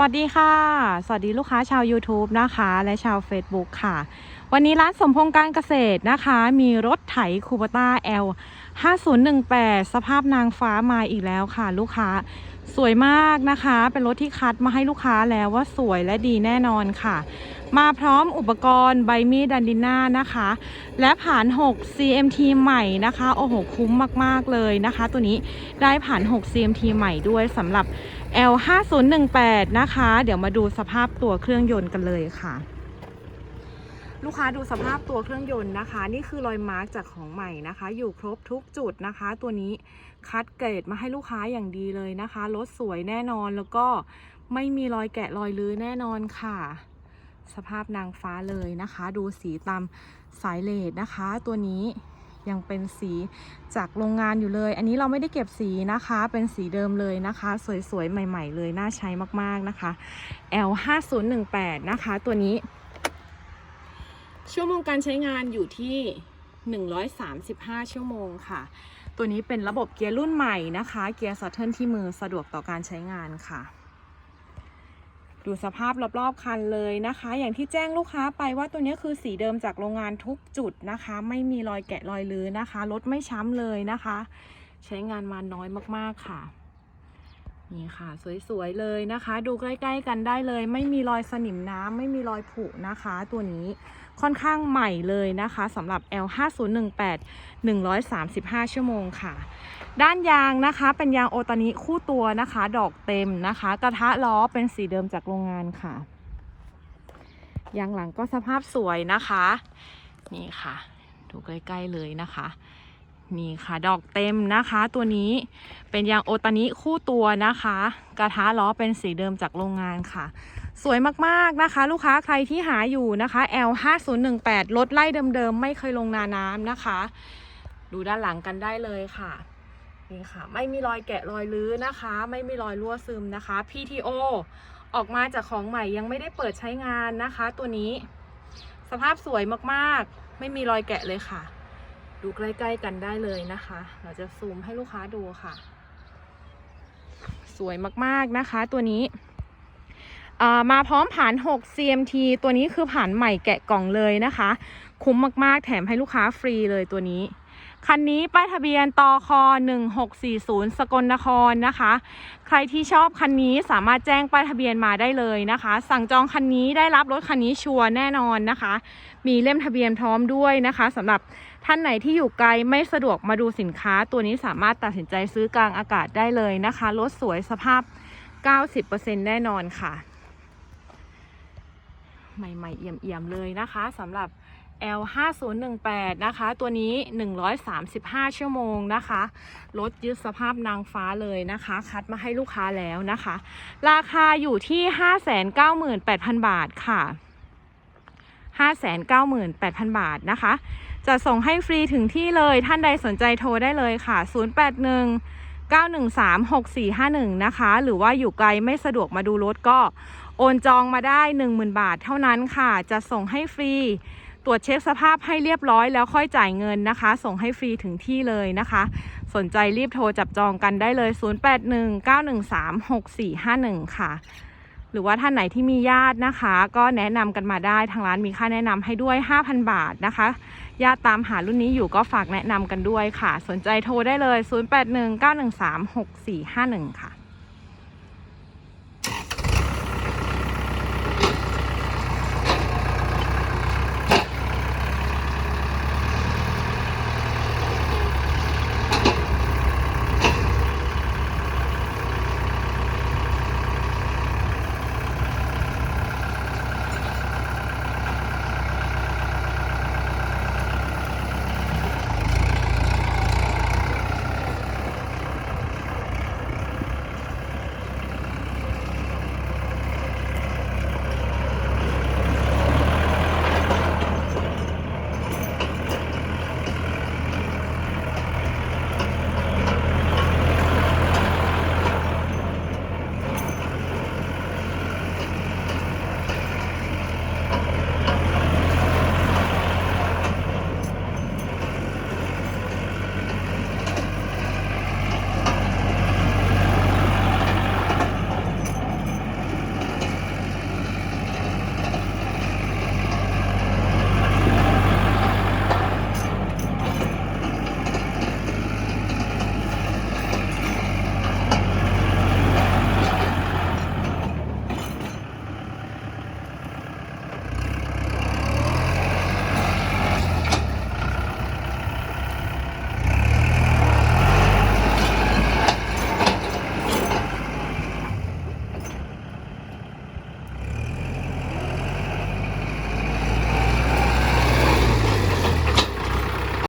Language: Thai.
วัสดีค่ะ สวัสดีลูกค้าชาว YouTube นะคะ และชาว Facebook ค่ะ วันนี้ร้านสมพงษ์การเกษตรนะคะ มีรถไถคูปต้า L 5018 สภาพนางฟ้ามาอีกแล้วค่ะ ลูกค้าสวยมากนะคะ เป็นรถที่คัดมาให้ลูกค้าแล้วว่าสวยและดีแน่นอนค่ะ มาพร้อมอุปกรณ์ใบมีดดันดิน่านะคะ และผ่าน 6 CMT ใหม่นะคะ โอ้โห คุ้มมาก ๆ เลยนะคะ ตัวนี้ได้ผ่าน 6 CMT ใหม่ด้วยสำหรับ L 5018 นะคะ เดี๋ยวมาดูสภาพตัวเครื่องยนต์กันเลยค่ะลูกค้าดูสภาพตัวเครื่องยนต์นะคะ นี่คือรอยมาร์กจากของใหม่นะคะ อยู่ครบทุกจุดนะคะ ตัวนี้คัดเกรดมาให้ลูกค้าอย่างดีเลยนะคะรถสวยแน่นอนแล้วก็ไม่มีรอยแกะรอยลื้อแน่นอนค่ะ สภาพนางฟ้าเลยนะคะ ดูสีตามสายเลดนะคะ ตัวนี้ยังเป็นสีจากโรงงานอยู่เลย อันนี้เราไม่ได้เก็บสีนะคะ เป็นสีเดิมเลยนะคะ สวยๆ ใหม่ ๆ เลย น่าใช้มากๆนะคะ L 5018นะคะ ตัวนี้ ชั่วโมงการใช้งานอยู่ที่ 135 ชั่วโมงค่ะ ตัวนี้เป็นระบบเกียร์รุ่นใหม่นะคะ เกียร์ซัตเทิลที่มือสะดวกต่อการใช้งานค่ะ ดูสภาพรอบๆคันเลยนะคะ อย่างที่แจ้งลูกค้าไปว่าตัวนี้คือสีเดิมจากโรงงานทุกจุดนะคะ ไม่มีรอยแกะรอยลือนะคะรถไม่ช้ำเลยนะคะ ใช้งานมาน้อยมากๆค่ะ นี่ค่ะ สวยๆเลยนะคะ ดูใกล้ ๆ กันได้เลย ไม่มีรอยสนิมน้ำไม่มีรอยผุนะคะ ตัวนี้ค่อนข้างใหม่เลยนะคะสำหรับ L 5018 135 ชั่วโมงค่ะ ด้านยางนะคะเป็นยางโอตานิคู่ตัวนะคะ ดอกเต็มนะคะ กระทะล้อเป็นสีเดิมจากโรงงานค่ะ ยางหลังก็สภาพสวยนะคะ นี่ค่ะ ดูใกล้ ๆ เลยนะคะ นี่ค่ะดอกเต็มนะคะ ตัวนี้เป็นยางโอตานิคู่ตัวนะคะ กระทะล้อเป็นสีเดิมจากโรงงานค่ะ สวยมากๆนะคะ ลูกค้าใครที่หาอยู่นะคะ L 5018รถไล่เดิมๆ ไม่เคยลงนาน้ำนะคะ ดูด้านหลังกันได้เลยค่ะนี่ค่ะ ไม่มีรอยแกะรอยลื้อนะคะ ไม่มีรอยรั่วซึมนะคะ PTO ออกมาจากของใหม่ยังไม่ได้เปิดใช้งานนะคะ ตัวนี้ สภาพสวยมากๆ ไม่มีรอยแกะเลยค่ะ ดูใกล้ ๆ กันได้เลยนะคะ เราจะซูมให้ลูกค้าดูค่ะ สวยมากๆนะคะ ตัวนี้มาพร้อมผ่าน 6 CMT ตัวนี้คือผ่านใหม่แกะกล่องเลยนะคะ คุ้มมากๆ แถมให้ลูกค้าฟรีเลยตัวนี้ คันนี้ป้ายทะเบียนตค1640 สกลนครนะคะ ใครที่ชอบคันนี้สามารถแจ้งป้ายทะเบียนมาได้เลยนะคะ สั่งจองคันนี้ได้รับรถคันนี้ชัวร์แน่นอนนะคะ มีเล่มทะเบียนพร้อมด้วยนะคะสำหรับท่านไหนที่อยู่ไกลไม่สะดวกมาดูสินค้า ตัวนี้สามารถตัดสินใจซื้อกลางอากาศได้เลยนะคะรถสวยสภาพ 90%แน่นอนค่ะ ใหม่ๆเอี่ยมๆเลยนะคะสำหรับ L 5018นะคะ ตัวนี้ 135 ชั่วโมงนะคะ รถยึดสภาพนางฟ้าเลยนะคะ คัดมาให้ลูกค้าแล้วนะคะ ราคาอยู่ที่ 598,000 บาทค่ะ 598,000 บาทนะคะ จะส่งให้ฟรีถึงที่เลย ท่านใดสนใจโทรได้เลยค่ะ 081 913 6451 นะคะ หรือว่าอยู่ไกลไม่สะดวกมาดูรถก็ โอนจองมาได้ 10,000 บาทเท่านั้นค่ะ จะส่งให้ฟรี รวจเช็คสภาพให้เรียบร้อยแล้วค่อยจ่ายเงินนะคะ ส่งให้ฟรีถึงที่เลยนะคะ สนใจรีบโทรจับจองกันได้เลย 0819136451 ค่ะ หรือว่าท่านไหนที่มีญาตินะคะ ก็แนะนำกันมาได้ทางร้านมีค่าแนะนำให้ด้วย 5,000 บาทนะคะ ญาติตามหารุ่นนี้อยู่ก็ฝากแนะนำกันด้วยค่ะ สนใจโทรได้เลย 0819136451 ค่ะ